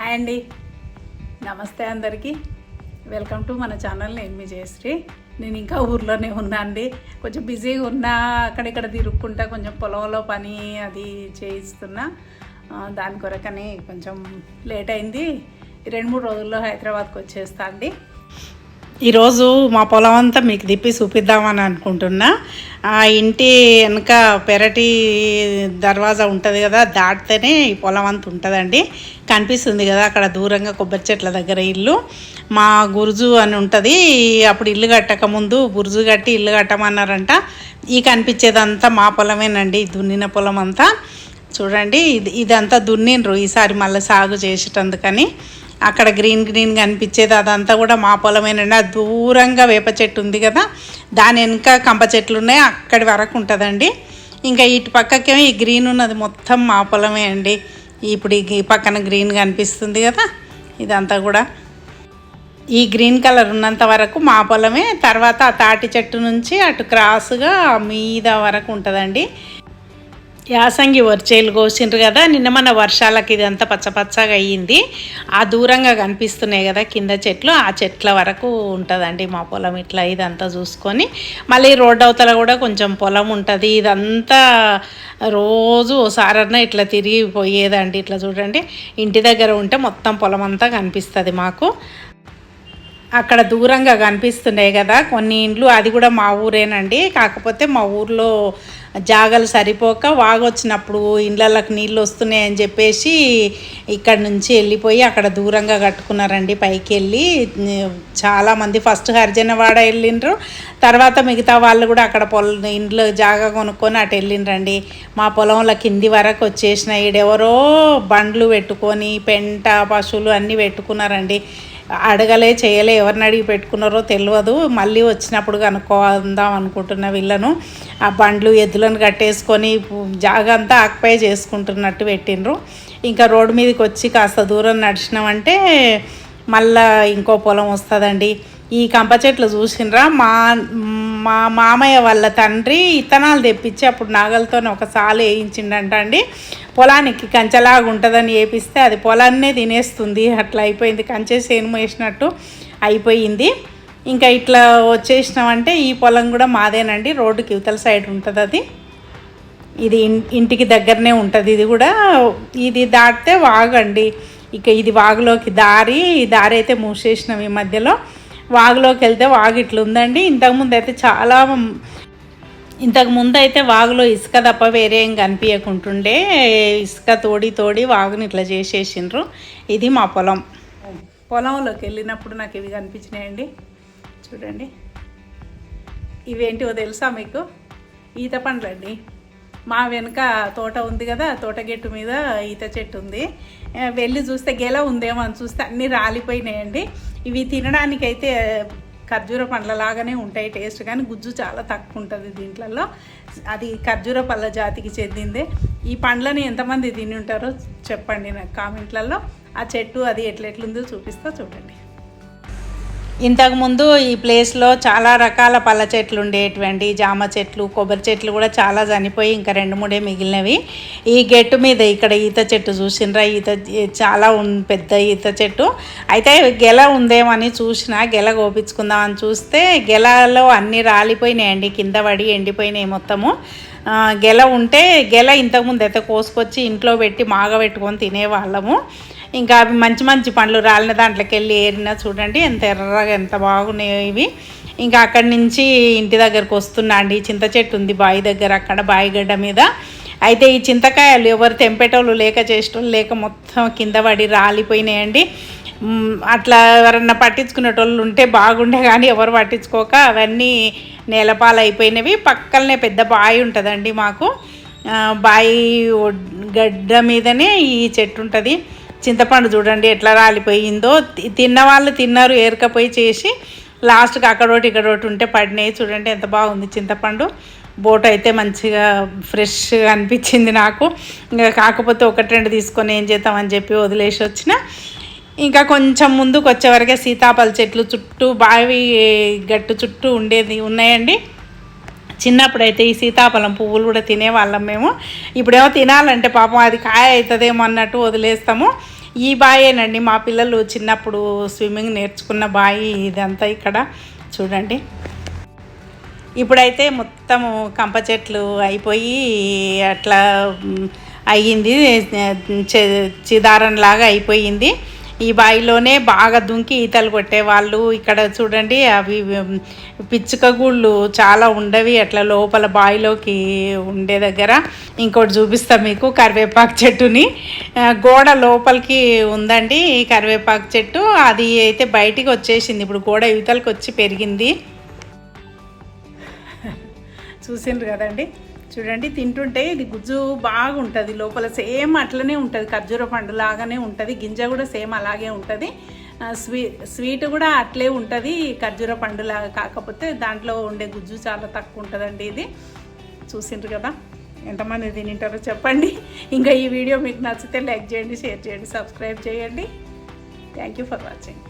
Hi అండి. నమస్తే అందరికీ. వెల్కమ్ టు మన ఛానల్ నేను మీ జయశ్రీ. నేను ఇంకా ఊర్లోనే ఉన్నా అండి. కొంచెం బిజీగా ఉన్నా అక్కడిక్కడ తిరుక్కుంటా కొంచెం పొలంలో పని అది చేయిస్తున్నా. దాని కొరకని కొంచెం లేట్ అయింది. రెండు మూడు రోజుల్లో హైదరాబాద్కి వచ్చేస్తా అండి. ఈరోజు మా పొలం అంతా మీకు తిప్పి చూపిద్దామని అనుకుంటున్నా. ఆ ఇంటి వెనక పెరటి దర్వాజా ఉంటుంది కదా దాటితేనే ఈ పొలం అంతా ఉంటుందండి. కనిపిస్తుంది కదా అక్కడ దూరంగా కొబ్బరి చెట్ల దగ్గర ఇల్లు. మా గురుజు అని ఉంటుంది అప్పుడు ఇల్లు కట్టక ముందు గురుజు కట్టి ఇల్లు కట్టమన్నారంట. ఈ కనిపించేదంతా మా పొలమేనండి దున్నిన పొలం అంతా. చూడండి ఇది ఇదంతా దున్నిండ్రు ఈసారి మళ్ళీ సాగు చేసేటందుకని. అక్కడ గ్రీన్ గ్రీన్ కనిపించేది అదంతా కూడా మా పొలమేనండి. అది దూరంగా వేప చెట్టు ఉంది కదా దాని వెనుక కంప చెట్లు ఉన్నాయి అక్కడి వరకు ఉంటుందండి. ఇంకా ఇటు పక్కకేమో ఈ గ్రీన్ ఉన్నది మొత్తం మా పొలమే అండి. ఇప్పుడు ఈ ఈ పక్కన గ్రీన్ కనిపిస్తుంది కదా ఇదంతా కూడా. ఈ గ్రీన్ కలర్ ఉన్నంత వరకు మా పొలమే తర్వాత ఆ తాటి చెట్టు నుంచి అటు క్రాస్గా మీద వరకు ఉంటుందండి. యాసంగి వర్చేలు కోసిండ్రు కదా నిన్న మన వర్షాలకి ఇదంతా పచ్చపచ్చగా అయ్యింది. ఆ దూరంగా కనిపిస్తున్నాయి కదా కింద చెట్లు ఆ చెట్ల వరకు ఉంటుందండి మా పొలం ఇట్లా ఇదంతా చూసుకొని. మళ్ళీ రోడ్డు అవతల కూడా కొంచెం పొలం ఉంటుంది. ఇదంతా రోజు ఓసారన్నా ఇట్లా తిరిగి పోయేదండి ఇట్లా చూడండి ఇంటి దగ్గర ఉంటే మొత్తం పొలం అంతా కనిపిస్తుంది మాకు. అక్కడ దూరంగా కనిపిస్తున్నాయి కదా. కొన్ని ఇండ్లు అది కూడా మా ఊరేనండి. కాకపోతే మా ఊర్లో జాగలు సరిపోక వాగొచ్చినప్పుడు ఇండ్లలకు నీళ్ళు వస్తున్నాయి అని చెప్పేసి ఇక్కడ నుంచి వెళ్ళిపోయి అక్కడ దూరంగా కట్టుకున్నారండి పైకి వెళ్ళి. చాలామంది ఫస్ట్ హరిజనవాడ వెళ్ళిండ్రు. తర్వాత మిగతా వాళ్ళు కూడా అక్కడ పొల ఇండ్లు జాగా కొనుక్కొని అటు వెళ్ళిండ్రండి. మా పొలంలో కింది వరకు వచ్చేసిన ఈడెవరో బండ్లు పెట్టుకొని పెంట పశువులు అన్నీ పెట్టుకున్నారండి. అడగలే చేయలే ఎవరిని అడిగి పెట్టుకున్నారో తెలియదు మళ్ళీ వచ్చినప్పుడు కనుక్కోందాం అనుకుంటున్న వీళ్ళను. ఆ బండ్లు ఎద్దులను కట్టేసుకొని జాగా అంతా ఆక్పై చేసుకుంటున్నట్టు పెట్టిండ్రు. ఇంకా రోడ్డు మీదకి వచ్చి కాస్త దూరం నడిచినామంటే మళ్ళా ఇంకో పొలం వస్తుందండి. ఈ కంప చెట్లు చూసినరా? మా మా మామయ్య వాళ్ళ తండ్రి ఇత్తనాలు తెప్పించి అప్పుడు నాగలతో ఒక సాలు వేయించిండంట అండి. పొలానికి కంచెలాగా ఉంటుందని వేపిస్తే అది పొలాన్నే తినేస్తుంది. అట్లా అయిపోయింది. కంచె సేను వేసినట్టు అయిపోయింది. ఇంకా ఇట్లా వచ్చేసినామంటే ఈ పొలం కూడా మాదేనండి. రోడ్డుకి ఇవతల సైడ్ ఉంటుంది అది. ఇది ఇంటికి దగ్గరనే ఉంటుంది. ఇది కూడా ఇది దాటితే వాగండి ఇక ఇది వాగులోకి దారి దారి అయితే మూసేసినాం ఈ మధ్యలో. వాగులోకి వెళ్తే వాగు ఇట్లా ఉందండి ఇంతకుముందు అయితే చాలా ఇంతకు ముందు అయితే వాగులో ఇసుక తప్ప వేరే ఏం కనిపించకుంటుండే ఇసుక తోడి తోడి వాగుని ఇట్లా చేసేసిండ్రు. ఇది మా పొలం. పొలంలోకి వెళ్ళినప్పుడు నాకు ఇవి కనిపించినాయండి. చూడండి. ఇవేంటివో తెలుసా మీకు? ఈత పండ్లండి. మా వెనుక తోట ఉంది కదా తోట గెట్టు మీద ఈత చెట్టు ఉంది. వెళ్ళి చూస్తే గెల ఉందేమో అని చూస్తే అన్నీ రాలిపోయినాయండి. ఇవి తినడానికైతే ఖర్జూర పండ్ల లాగానే ఉంటాయి టేస్ట్ కానీ గుజ్జు చాలా తక్కువ ఉంటుంది దీంట్లలో. అది ఖర్జూర పళ్ళ జాతికి చెందిందే. ఈ పండ్లని ఎంతమంది తిని ఉంటారో చెప్పండి నాకు కామెంట్లలో. ఆ చెట్టు అది ఎట్లెట్లుందో చూపిస్తా చూడండి. ఇంతకుముందు ఈ ప్లేస్లో చాలా రకాల పళ్ళ చెట్లు ఉండేటువంటి జామ చెట్లు కొబ్బరి చెట్లు కూడా చాలా చనిపోయి ఇంకా రెండు మూడే మిగిలినవి. ఈ గెట్టు మీద ఇక్కడ ఈత చెట్టు చూసినరా? ఈత చాలా పెద్ద ఈత చెట్టు. అయితే గెల ఉందేమని చూసిన గెల కోపించుకుందామని చూస్తే గెలలో అన్నీ రాలిపోయినాయండి. కింద పడి ఎండిపోయినాయి మొత్తము. గెల ఉంటే గెల ఇంతకుముందు అయితే కోసుకొచ్చి ఇంట్లో పెట్టి మాగబెట్టుకొని తినేవాళ్ళము. ఇంకా అవి మంచి మంచి పండ్లు రాలిన దాంట్లోకి వెళ్ళి ఏరినా చూడండి ఎంత ఎర్రగా ఎంత బాగున్నాయో ఇవి. ఇంకా అక్కడి నుంచి ఇంటి దగ్గరకు వస్తున్నా అండి. చింత చెట్టు ఉంది బావి దగ్గర అక్కడ బావిగడ్డ మీద. అయితే ఈ చింతకాయలు ఎవరు తెంపేటోళ్ళు లేక చేసేటోళ్ళు లేక మొత్తం కింద పడి రాలిపోయినాయండి. అట్లా ఎవరన్నా పట్టించుకునేటోళ్ళు ఉంటే బాగుండే కానీ ఎవరు పట్టించుకోక అవన్నీ నేలపాలైపోయినవి. పక్కనే పెద్ద బావి ఉంటుందండి మాకు. బావి గడ్డ మీదనే ఈ చెట్టు ఉంటుంది. చింతపండు చూడండి ఎట్లా రాలిపోయిందో. తిన్న వాళ్ళు తిన్నారు ఏరకపోయి చేసి లాస్ట్కి అక్కడోటి ఇక్కడోటి ఉంటే పడినాయి. చూడండి ఎంత బాగుంది చింతపండు. బోట్ అయితే మంచిగా ఫ్రెష్గా అనిపించింది నాకు. ఇంకా కాకపోతే ఒకటి రెండు తీసుకొని ఏం చేద్దామని చెప్పి వదిలేసి వచ్చిన. ఇంకా కొంచెం ముందుకు వచ్చేవరకే సీతాఫల చెట్లు చుట్టూ బావి గట్టు చుట్టూ ఉండేది ఉన్నాయండి. చిన్నప్పుడైతే ఈ సీతాఫలం పువ్వులు కూడా తినేవాళ్ళం మేము. ఇప్పుడేమో తినాలంటే పాపం అది కాయ అవుతుందేమో అన్నట్టు వదిలేస్తాము. ఈ బాయేనండి మా పిల్లలు చిన్నప్పుడు స్విమ్మింగ్ నేర్చుకున్న బాయి ఇదంతా ఇక్కడ. చూడండి. ఇప్పుడైతే మొత్తము కంప చెట్లు అయిపోయి అట్లా అయ్యింది. చె- చిదారంలాగా అయిపోయింది. ఈ బావిలోనే బాగా దుంకి ఈతలు కొట్టేవాళ్ళు. ఇక్కడ చూడండి అవి పిచ్చుక గూళ్ళు చాలా ఉండవి అట్లా లోపల బావిలోకి ఉండే దగ్గర. ఇంకోటి చూపిస్తా మీకు కరివేపాకు చెట్టుని. గోడ లోపలికి ఉందండి ఈ కరివేపాకు చెట్టు. అది అయితే బయటికి వచ్చేసింది. ఇప్పుడు గోడ ఈతలకు వచ్చి పెరిగింది. చూసిండ్రు కదండి? చూడండి తింటుంటే ఇది గుజ్జు బాగుంటుంది. లోపల సేమ్ అట్లనే ఉంటుంది. ఖర్జూర పండు లాగానే ఉంటుంది. గింజ కూడా సేమ్ అలాగే ఉంటుంది. స్వీ స్వీట్ కూడా అట్లే ఉంటుంది. ఖర్జూర పండులాగా కాకపోతే దాంట్లో ఉండే గుజ్జు చాలా తక్కువ ఉంటుందండి ఇది. చూసిండ్రు కదా? ఎంతమంది తింటారో చెప్పండి. ఇంకా ఈ వీడియో మీకు నచ్చితే లైక్ చేయండి షేర్ చేయండి సబ్స్క్రైబ్ చేయండి. Thank you for watching